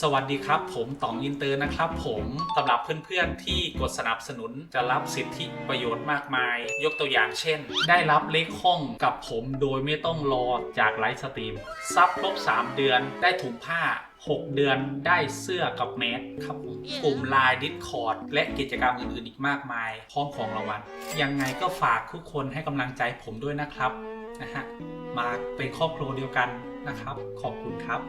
สวัสดีครับ ผมต๋องอินเตอร์นะครับ ผมสำหรับเพื่อนๆที่กดสนับสนุนจะรับสิทธิประโยชน์มากมาย ยกตัวอย่างเช่น ได้รับเลขห้องกับผมโดยไม่ต้องรอจากไลฟ์สตรีม ซับครบ 3 เดือนได้ถุงผ้า 6 เดือนได้เสื้อกับแมสครับกลุ่มไลน์ดิสคอร์ดและกิจกรรมอื่นๆอีกมากมาย พร้อมของรางวัลยังไงก็ฝากทุกคนให้กำลังใจผมด้วยนะครับนะฮะ มาเป็นครอบครัวเดียวกันนะครับ ขอบคุณครับ